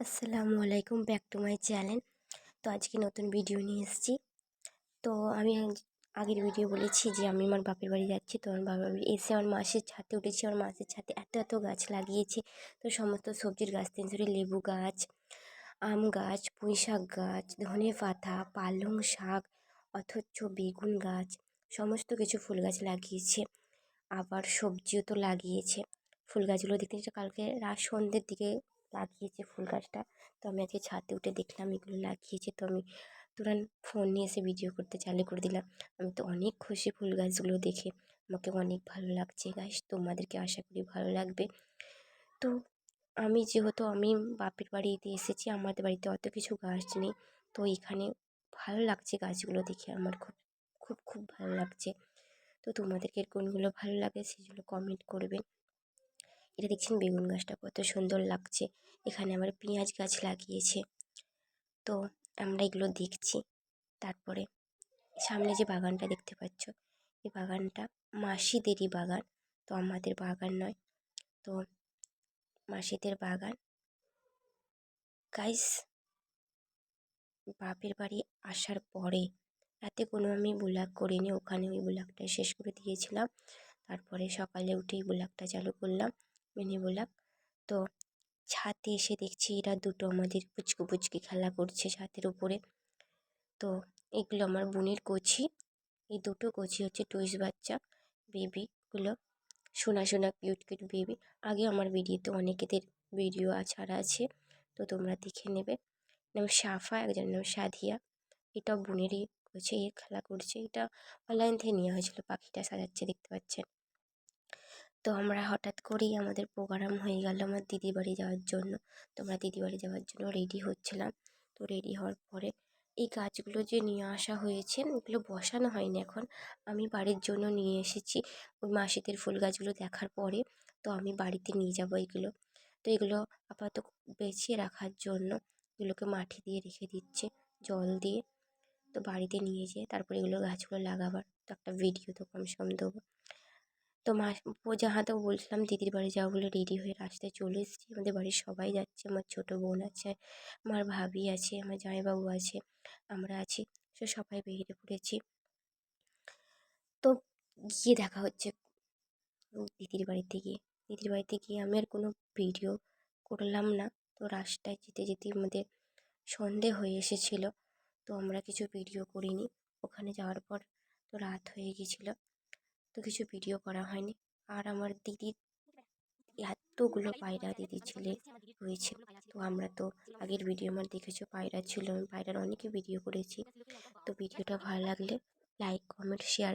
আসসালামু আলাইকুম, back to my channel. তো আজকে নতুন ভিডিও নিয়ে এসেছি। তো আমি আগের ভিডিও বলেছি যে আমি আমার বাপের বাড়ি যাচ্ছি। তো আমার বাপের বাড়ি এসে আমার মাসের ছাতে উঠেছি। আমার মাসের ছাতে এত এত গাছ লাগিয়েছে। তো সমস্ত সবজির গাছ থেকে শুরু লেবু গাছ, আম গাছ, পুঁই শাক গাছ, ধনে পাতা, পালং শাক, অথচ বেগুন গাছ, সমস্ত কিছু ফুল গাছ লাগিয়েছে। আবার সবজিও তো লাগিয়েছে। ফুল গাছগুলো দেখতে কালকে রাত সন্ধ্যের দিকে লাগিয়েছে ফুল গাছটা। তো আমি আজকে ছাদে উঠে দেখলাম এগুলো লাগিয়েছে। তো আমি তুরন্ত ফোন নিয়ে এসে ভিডিও করতে চালু করে দিলাম। আমি তো অনেক খুশি ফুল গাছগুলো দেখে। আমাকে অনেক ভালো লাগছে গাছ। তোমাদেরকে আশা করি ভালো লাগবে। তো আমি যেহেতু আমি বাপের বাড়িতে এসেছি, আমাদের বাড়িতে অত কিছু গাছ নেই। তো এখানে ভালো লাগছে গাছগুলো দেখে। আমার খুব খুব খুব ভালো লাগছে। তো তোমাদেরকে কোনগুলো ভালো লাগে সেগুলো কমেন্ট করবেন এটা দেখছেন বেগুন গাছটা কত সুন্দর লাগছে। এখানে আবার পেঁয়াজ গাছ লাগিয়েছে। তো আমরা এগুলো দেখছি। তারপরে সামনে যে বাগানটা দেখতে পাচ্ছ এই বাগানটা মাসিদেরই বাগান। তো আমাদের বাগান নয়, তো মাসিদের বাগান। গাইস, বাপের বাড়ি আসার পরে, রাতে কোনো আমি ব্লগ করিনি, ওখানে ওই ব্লগটা শেষ করে দিয়েছিলাম। তারপরে সকালে উঠেই ব্লগটা চালু করলাম। মিনি ব্লগ তো ছাদে এসে দেখছি এরা দুটো আমাদের পুচকু পুচকি খেলা করছে ছাদের উপরে। তো এগুলো আমার বোনের কচি। এই দুটো কচি হচ্ছে টুইস বাচ্চা বেবিগুলো সোনা সোনা, কিউট কিউট বেবি। আগে আমার ভিডিওতে অনেকেদের ভিডিও ছাড়া আছে, তো তোমরা দেখে নেবে। নাম সাফা, একজনের নাম সাধিয়া। এটা বোনেরই কচি, এ খেলা করছে। এটা অনলাইন থেকে নেওয়া হয়েছিল, পাখিটা সাজাচ্ছে, দেখতে পাচ্ছেন। তো আমরা হঠাৎ করেই আমাদের প্রোগ্রাম হয়ে গেল আমার দিদি বাড়ি যাওয়ার জন্য। তো আমরা দিদি বাড়ি যাওয়ার জন্য রেডি হচ্ছিলাম। তো রেডি হওয়ার পরে এই গাছগুলো যে নিয়ে আসা হয়েছে এগুলো বসানো হয়নি এখন। আমি বাড়ির জন্য নিয়ে এসেছি ওই মাসিদের ফুল গাছগুলো দেখার পরে। তো আমি বাড়িতে নিয়ে যাব এগুলো। তো এগুলো আপাতত বেছিয়ে রাখার জন্য এগুলোকে মাটি দিয়ে রেখে দিচ্ছে জল দিয়ে। তো বাড়িতে নিয়ে যেয়ে তারপরে এগুলো গাছগুলো লাগাবার তো একটা ভিডিও তো কমসে কম দেবো। তো মা যাহাতেও বলছিলাম দিদির বাড়ি যাব বলে রেডি হয়ে রাস্তায় চলে এসেছি। আমাদের বাড়ির সবাই যাচ্ছে, আমার ছোটো বোন আছে, আমার ভাবি আছে, আমার জামাইবাবু আছে, আমরা আছি, সে সবাই বেরিয়ে পড়েছি। তো গিয়ে দেখা হচ্ছে দিদির বাড়িতে গিয়ে। দিদির বাড়িতে গিয়ে আমি আর কোনো ভিডিও করলাম না। তো রাস্তায় যেতে যেতে আমাদের সন্ধে হয়ে এসেছিল। তো আমরা কিছু ভিডিও করিনি। ওখানে যাওয়ার পর তো রাত হয়ে গিয়েছিল। তো কিছু ভিডিও করা হয়নি। আর আমার দিদির এতগুলো পায়রা দিদি ছেলে হয়েছে। তো আমরা তো আগের ভিডিও আমার দেখেছ, পায়রা ছিল আমি পায়রার অনেকে ভিডিও করেছি। তো ভিডিওটা ভালো লাগলে লাইক কমেন্ট শেয়ার